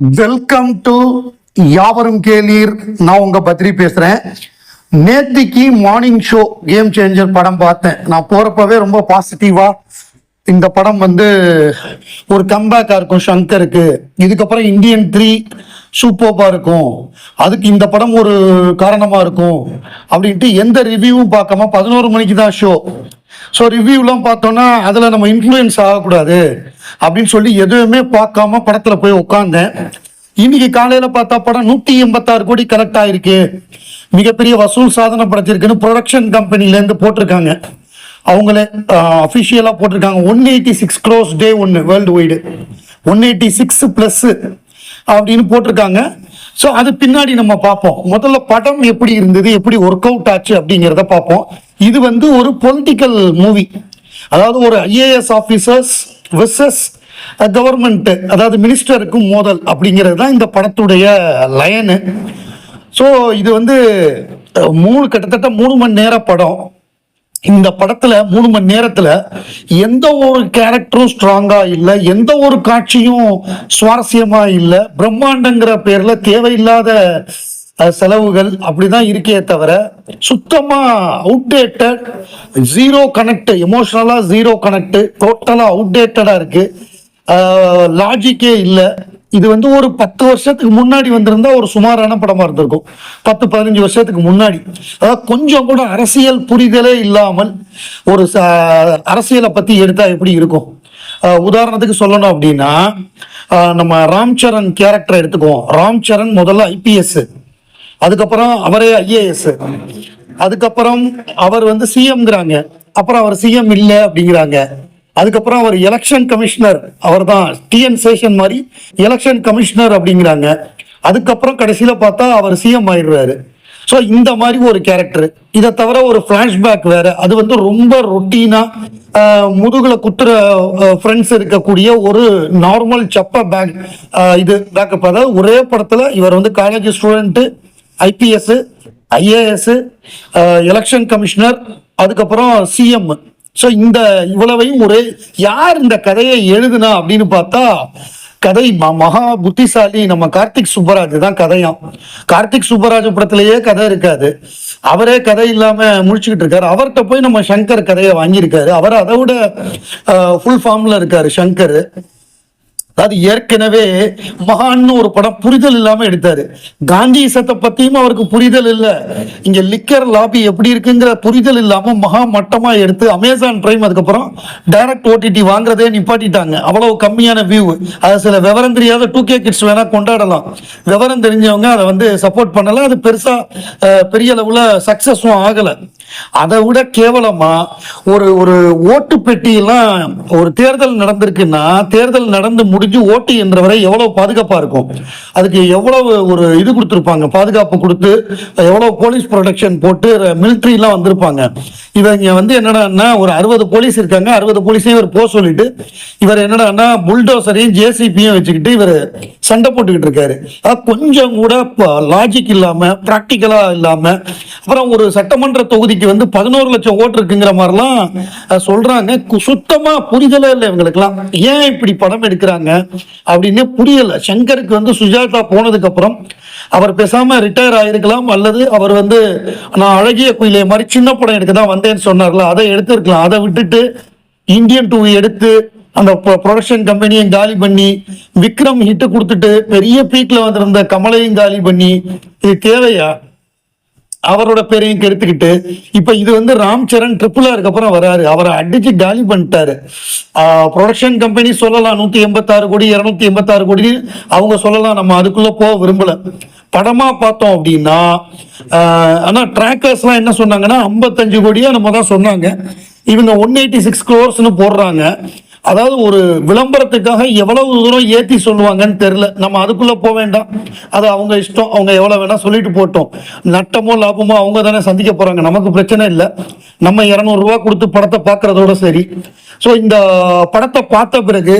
Welcome to யாவரும் கேளீர். நான் உங்க பத்ரி பேசுறேன். நேத்திக்கு மார்னிங் ஷோ கேம் சேஞ்சர் படம் பார்த்தேன். நான் போறப்பவே ரொம்ப பாசிட்டிவா இந்த படம் வந்து ஒரு கம்பேக்கா இருக்கும் ஷங்கருக்கு இதுக்கப்புறம் இந்தியன் த்ரீ சூப்பர்பா இருக்கும். அதுக்கு இந்த படம் ஒரு காரணமா இருக்கும். அப்படின்ட்டு எந்த ரிவ்யூவும் பார்க்காம பதினோரு மணிக்கு தான் ஷோ ஸோ ரிவ்யூலாம் பார்த்தோன்னா அதில் நம்ம இன்ஃப்ளூயன்ஸ் ஆகக்கூடாது. அப்படின்னு சொல்லி எதுவுமே பார்க்காம படத்தில் போய் உட்காந்தேன் இன்னைக்கு காலையில் பார்த்தா படம் நூற்றி எண்பத்தாறு கோடி கலெக்ட் ஆகிருக்கு மிகப்பெரிய வசூல் சாதனை படைச்சிருக்குன்னு ப்ரொடக்ஷன் கம்பெனிலேருந்து போட்டிருக்காங்க. அவங்களே அஃபிஷியலாக போட்டிருக்காங்க one eighty six crores day ஒன்று worldwide one eighty six plus அப்படின்னு போட்டிருக்காங்க. ஸோ அது பின்னாடி நம்ம பார்ப்போம். முதல்ல படம் எப்படி இருந்தது எப்படி ஒர்க் அவுட் ஆச்சு அப்படிங்கிறத பார்ப்போம். இது வந்து ஒரு பொலிட்டிக்கல் மூவி அதாவது ஒரு ஐஏஎஸ் ஆஃபீஸர்ஸ் விசஸ் கவர்மெண்ட் அதாவது மினிஸ்டருக்கும் மோதல் அப்படிங்கிறது தான் இந்த படத்துடைய லயனு ஸோ இது வந்து மூணு கிட்டத்தட்ட மூணு மணி நேர படம். இந்த படத்துல மூணு மணி நேரத்துல எந்த ஒரு கேரக்டரும் ஸ்ட்ராங்கா இல்லை எந்த ஒரு காட்சியும் சுவாரஸ்யமா இல்லை பிரம்மாண்டங்கிற பேர்ல தேவையில்லாத செலவுகள் அப்படிதான் இருக்கே தவிர சுத்தமா அவுடேட்டட் ஜீரோ கனெக்ட் எமோஷனலா ஜீரோ கனெக்ட் டோட்டலா அவுடேட்டடா இருக்கு. லாஜிக்கே இல்லை. இது வந்து ஒரு பத்து வருஷத்துக்கு முன்னாடி வந்திருந்தா ஒரு சுமாரான படமா இருந்திருக்கும். பத்து பதினஞ்சு வருஷத்துக்கு முன்னாடி. அதாவது கொஞ்சம் கூட அரசியல் புரிதலே இல்லாமல் ஒரு அரசியலை பத்தி எடுத்தா எப்படி இருக்கும்? உதாரணத்துக்கு சொல்லணும் அப்படின்னா நம்ம ராம் சரண் கேரக்டர் எடுத்துக்குவோம். ராம் சரண் முதல்ல ஐபிஎஸ் அதுக்கப்புறம் அவரே ஐஏஎஸ் அதுக்கப்புறம் அவர் வந்து சிஎம்ங்கிறாங்க அப்புறம் அவர் சிஎம் இல்லை அப்படிங்கிறாங்க. அதுக்கப்புறம் அவர் எலெக்ஷன் கமிஷனர் அவர் தான் டிஎன் சேஷன் மாதிரி எலெக்ஷன் கமிஷனர் அப்படிங்கிறாங்க. அதுக்கப்புறம் கடைசியில் பார்த்தா அவர் சிஎம் ஆயிடுறாரு. ஸோ இந்த மாதிரி ஒரு கேரக்டர் இதை தவிர ஒரு ஃப்ளாஷ்பேக் வேற. அது வந்து ரொம்ப ரொட்டீனா முதுகில் குத்துற ஃப்ரெண்ட்ஸ் இருக்கக்கூடிய ஒரு நார்மல் சப்ப பேக் இது பேக்கப் அதாவது ஒரே படத்தில் இவர் வந்து college student IPS IAS election commissioner அதுக்கப்புறம் சிஎம் ஸோ இந்த இவ்வளவையும் ஒரு யார் இந்த கதையை எழுதுனா அப்படின்னு பார்த்தா கதை ம- மகா புத்திசாலி நம்ம கார்த்திக் சுப்பராஜ் தான் கதையாம். கார்த்திக் சுப்பராஜ் படத்திலேயே கதை இருக்காது. அவரே கதை இல்லாம முடிச்சுக்கிட்டு இருக்காரு. அவர்கிட்ட போய் நம்ம சங்கர் கதையை வாங்கியிருக்காரு. அவர் அதை விட ஃபுல் ஃபார்ம்ல இருக்காரு சங்கர். அது ஏற்கனவே மகான்னு ஒரு படம் புரிதல் இல்லாம எடுத்தாரு. காந்திசத்தை பத்தியும் அவருக்கு புரிதல் இல்ல. இங்க லிக்கர் லாபி எப்படி இருக்குங்கிற புரிதல் இல்லாம மகா மட்டமா எடுத்து அமேசான் பிரைம் அதுக்கப்புறம் டைரக்ட் ஓடிடி வாங்குறதே நிப்பாட்டிட்டாங்க. அவ்வளவு கம்மியான வியூ அது சில விவரம் தெரியாத டூ கே கிட்ஸ் வேணா கொண்டாடலாம். விவரம் தெரிஞ்சவங்க அதை வந்து சப்போர்ட் பண்ணல. அது பெருசா பெரிய அளவுல சக்சஸும் ஆகலை. அதை விட கேவலமா ஒரு ஒரு ஓட்டு பெட்டியெல்லாம் ஒரு தேர்தல் நடந்திருக்குன்னா தேர்தல் நடந்து முடிஞ்சு ஓட்டு என்றவரை எவ்வளவு பாதுகாப்பா இருக்கும்? அதுக்கு எவ்வளவு ஒரு இது கொடுத்துருப்பாங்க? பாதுகாப்பு கொடுத்து எவ்வளவு போலீஸ் ப்ரொடெக்ஷன் போட்டு military எல்லாம் வந்திருப்பாங்க இவங்க வந்து என்னடான்னா ஒரு அறுபது போலீஸ் இருக்காங்க. அறுபது போலீஸையும் இவர் போக சொல்லிட்டு இவர் என்னடான்னா புல்டோசரையும் ஜேசிபியும் வச்சுக்கிட்டு இவர் சண்டை போட்டுக்கிட்டு இருக்காரு. கொஞ்சம் கூட லாஜிக் இல்லாம பிராக்டிக்கலா இல்லாம அப்புறம் ஒரு சட்டமன்ற தொகுதி தொகுதிக்கு வந்து பதினோரு லட்சம் ஓட்டு இருக்குங்கிற மாதிரிலாம் சொல்றாங்க. கு- சுத்தமா புரிதலே இல்லை இவங்களுக்குலாம் ஏன் இப்படி படம் எடுக்கிறாங்க அப்படின்னு புரியல. சங்கருக்கு வந்து சுஜாதா போனதுக்கு அப்புறம் அவர் பேசாம ரிட்டையர் ஆயிருக்கலாம் அல்லது அவர் வந்து நான் அழகிய குயிலே மாதிரி சின்ன படம் எடுக்க தான் வந்தேன்னு சொன்னார்ல அதை எடுத்திருக்கலாம். அதை விட்டுட்டு இந்தியன் டூ எடுத்து அந்த ப்ரொடக்ஷன் கம்பெனியும் காலி பண்ணி விக்ரம் ஹிட்டு கொடுத்துட்டு பெரிய பீக்ல வந்திருந்த கமலையும் காலி பண்ணி இது தேவையா? அவரோட பேரையும் கெடுத்துக்கிட்டு இப்ப இது வந்து ராம் சரண் ட்ரிபிள் ஆருக்கு அப்புறம் வராரு. அவரை அடிச்சு காலி பண்ணிட்டாரு. ப்ரொடக்ஷன் கம்பெனி சொல்லலாம் நூத்தி எண்பத்தாறு கோடி இருநூத்தி எண்பத்தாறு கோடி அவங்க சொல்லலாம். நம்ம அதுக்குள்ள போக விரும்பல. படமா பார்த்தோம் அப்படின்னா ஆஹ், ஆனா ட்ராக்கர்ஸ்லாம் என்ன சொன்னாங்கன்னா ஐம்பத்தஞ்சு கோடியா நம்ம தான் சொன்னாங்க. இவங்க ஒன் எயிட்டி சிக்ஸ் க்ரோர்ஸ்னு போடுறாங்க. அதாவது ஒரு விளம்பரத்துக்காக எவ்வளவு தூரம் ஏத்தி சொல்லுவாங்கன்னு தெரியல. நம்ம அதுக்குள்ள போக வேண்டாம். அது அவங்க இஷ்டம். அவங்க எவ்வளவு வேணா சொல்லிட்டு போட்டோம். நட்டமோ லாபமோ அவங்க தானே சந்திக்க போறாங்க. நமக்கு பிரச்சனை இல்லை. நம்ம இரநூறுவா கொடுத்து படத்தை பார்க்கறதோட சரி. ஸோ இந்த படத்தை பார்த்த பிறகு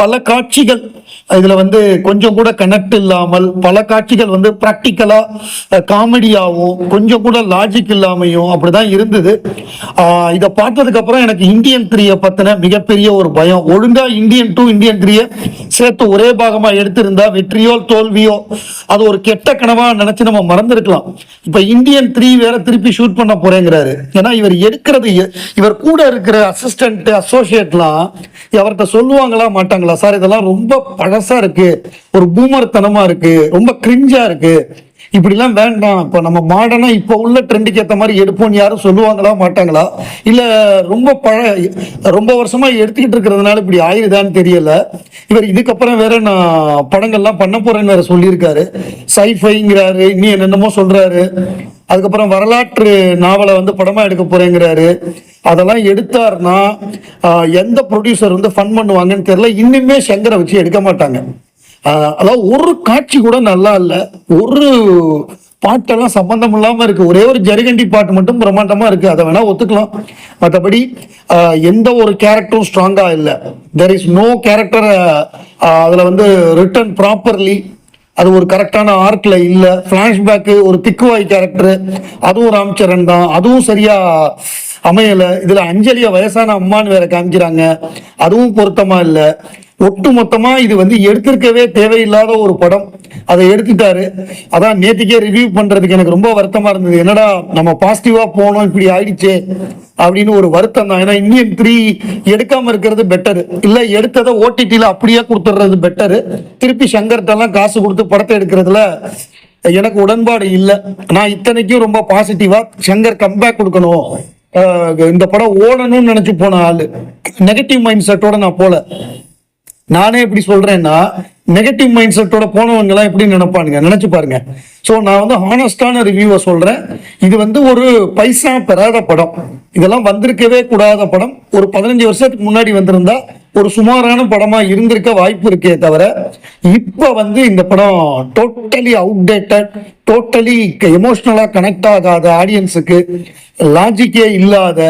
பல காட்சிகள். இதில் வந்து கொஞ்சம் கூட கனெக்ட் இல்லாமல் பல காட்சிகள் வந்து ப்ராக்டிக்கலாக காமெடியாகவும் கொஞ்சம் கூட லாஜிக் இல்லாமையும் அப்படி தான் இருந்தது இதை பார்த்ததுக்கு அப்புறம் எனக்கு இந்தியன் த்ரீயை பற்றின மிகப்பெரிய ஒரு பயம். ஒழுங்காக இந்தியன் டூ இந்தியன் த்ரீயை சேர்த்து ஒரே பாகமாக எடுத்திருந்தா வெற்றியோ தோல்வியோ அது ஒரு கெட்ட கனவாக நினச்சி நம்ம மறந்துருக்கலாம். இப்போ இந்தியன் த்ரீ வேற திருப்பி ஷூட் பண்ண போறேங்கிறாரு. ஏன்னா இவர் எடுக்கிறது இவர் கூட இருக்கிற அசிஸ்டன்ட் அசோசியேட்லாம் அவர்கிட்ட சொல்லுவாங்களா மாட்டாங்களா சார் இதெல்லாம் ரொம்ப பழசா இருக்கு. ஒரு பூமர்த்தனமா இருக்கு. ரொம்ப கிரிஞ்சா இருக்கு. இப்படிலாம் வேண்டாம். இப்போ நம்ம மாடர்னா இப்போ உள்ள ட்ரெண்டுக்கு ஏற்ற மாதிரி எடுப்போம்னு யாரும் சொல்லுவாங்களா மாட்டாங்களா? இல்ல ரொம்ப பழ ரொம்ப வருஷமா எடுத்துக்கிட்டு இருக்கிறதுனால இப்படி ஆயிருதான்னு தெரியல. இவர் இதுக்கப்புறம் வேற நான் படங்கள்லாம் பண்ண போறேன்னு வேற சொல்லியிருக்காரு. சைஃபைங்கிறாரு இனி என்னென்னமோ சொல்றாரு. அதுக்கப்புறம் வரலாற்று நாவலை வந்து படமா எடுக்க போறேங்கிறாரு. அதெல்லாம் எடுத்தாருன்னா எந்த ப்ரொடியூசர் வந்து ஃபன் பண்ணுவாங்கன்னு தெரியல. இன்னுமே சங்கரை வச்சு எடுக்க மாட்டாங்க. அதாவது ஒரு காட்சி கூட நல்லா இல்லை. ஒரு பாட்டெல்லாம் சம்பந்தம் இல்லாமல் இருக்கு. ஒரே ஒரு ஜரிகண்டி பாட்டு மட்டும் பிரம்மாண்டமாக இருக்கு. அதை வேணா ஒத்துக்கலாம். மற்றபடி எந்த ஒரு கேரக்டரும் ஸ்ட்ராங்காக இல்லை. தெர் இஸ் நோ கேரக்டர் அதில் வந்து ரிட்டன் ப்ராப்பர்லி அது ஒரு கரெக்டான ஆர்க்ல இல்லை. ஃப்ளாஷ்பேக்கு ஒரு திக்குவாய் கேரக்டர் அதுவும் ராம்சரண் தான். அதுவும் சரியாக அமையல. இதுல அஞ்சலிய வயசான அம்மான்னு வேற காமிக்கிறாங்க. அதுவும் பொருத்தமா இல்ல. ஒட்டு மொத்தமாக இது வந்து எடுத்திருக்கவே தேவையில்லாத ஒரு படம். அதை எடுத்துட்டாரு. அதான் நேத்திக்கே ரிவ்யூ பண்றதுக்கு எனக்கு ரொம்ப வருத்தமா இருந்தது. என்னடா நம்ம பாசிட்டிவா போனோம் இப்படி ஆயிடுச்சு அப்படின்னு ஒரு வருத்தம் தான். ஏன்னா இந்தியன் த்ரீ எடுக்காம இருக்கிறது பெட்டர் இல்ல எடுத்ததை ஓடிடியில் அப்படியே கொடுத்துட்றது பெட்டர் திருப்பி சங்கர்கிட்டலாம் காசு கொடுத்து படத்தை எடுக்கிறதுல எனக்கு உடன்பாடு இல்லை. நான் இத்தனைக்கும் ரொம்ப பாசிட்டிவா சங்கர் கம்பேக் கொடுக்கணும். இந்த படம் ஓடணும்னு நினைச்சு போன ஆளு. நெகட்டிவ் மைண்ட் செட்டோட நான் போல. நானே எப்படி சொல்றேன்னா நெகட்டிவ் மைண்ட் செட்டோட போனவங்க எல்லாம் எப்படி நினைப்பானுங்க? நினைச்சு பாருங்க. ஸோ நான் வந்து ஹானஸ்டான ரிவ்யூவை சொல்றேன். இது வந்து ஒரு பைசா பெறாத படம். இதெல்லாம் வந்திருக்கவே கூடாத படம். ஒரு பதினஞ்சு வருஷத்துக்கு முன்னாடி வந்திருந்தா ஒரு சுமாரான படமா இருந்திருக்க வாய்ப்பு இருக்கே தவிர இப்ப வந்து இந்த படம் டோட்டலி அவுடேட்டட் டோட்டலி எமோஷ்னலாக கனெக்ட் ஆகாத ஆடியன்ஸுக்கு லாஜிக்கே இல்லாத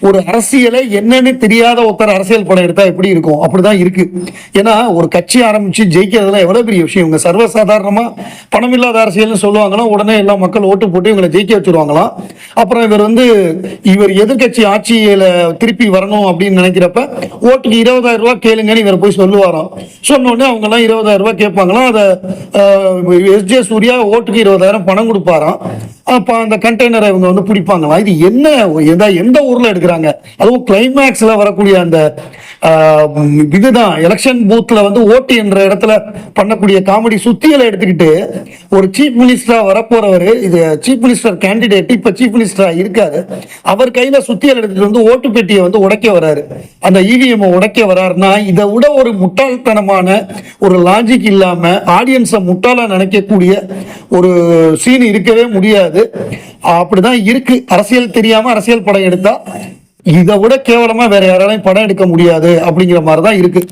ஒரு அரசியலை என்னன்னு தெரியாத ஒருத்தர் அரசியல் படம் எடுத்தால் எப்படி இருக்கும்? அப்படிதான் இருக்கு. ஏன்னா ஒரு கட்சி ஆரம்பிச்சு ஜெயிக்கிறதுலாம் எவ்வளோ பெரிய விஷயம்? இவங்க சர்வசாதாரணமாக பணம் இல்லாத அரசியல்னு சொல்லுவாங்களாம் உடனே எல்லா மக்கள் ஓட்டு போட்டு இவங்களை ஜெயிக்க வச்சுருவாங்களாம். அப்புறம் இவர் வந்து இவர் எதிர்க்கட்சி ஆட்சியில் திருப்பி வரணும் அப்படின்னு நினைக்கிறப்ப ஓட்டுக்கு இருபதாயிரம் ரூபா கேளுங்கன்னு இவர் போய் சொல்லுவாராம். சொன்ன உடனே இருபதாயிரம் ரூபா கேட்பாங்களாம். அதை எஸ். ஜே. சூர்யா ஓட்டுக்கு இருபதாயிரம் பணம் கொடுப்பாராம். அப்போ அந்த கண்டெய்னரை இவங்க வந்து பிடிப்பாங்களாம். இது என்ன எந்த எந்த ஊரில் எடுக்கிறாங்க? அதுவும் கிளைமேக்ஸில் வரக்கூடிய அந்த இதுதான் எலெக்ஷன் பூத்தில் வந்து ஓட்டு என்ற இடத்துல பண்ணக்கூடிய காமெடி சுத்திகளை எடுத்துக்கிட்டு ஒரு சீஃப் மினிஸ்டராக வரப்போறவர் இது சீஃப் மினிஸ்டர் கேண்டிடேட் இப்போ சீஃப் மினிஸ்டராக இருக்காரு. அவர் கையில் சுத்தியல் எடுத்துகிட்டு வந்து ஓட்டு பெட்டியை வந்து உடைக்க வராரு. அந்த இவிஎம்ஐ உடைக்க வராருன்னா இதை விட ஒரு முட்டாள்தனமான ஒரு லாஜிக் இல்லாமல் ஆடியன்ஸை முட்டாளாக நினைக்கக்கூடிய ஒரு சீன் இருக்கவே முடியாது. அப்படிதான் இருக்கு. அரசியல் தெரியாம அரசியல் படம் எடுத்தா இதை விட கேவலமா வேற யாராலையும் படம் எடுக்க முடியாது அப்படிங்கிற மாதிரி தான் இருக்கு.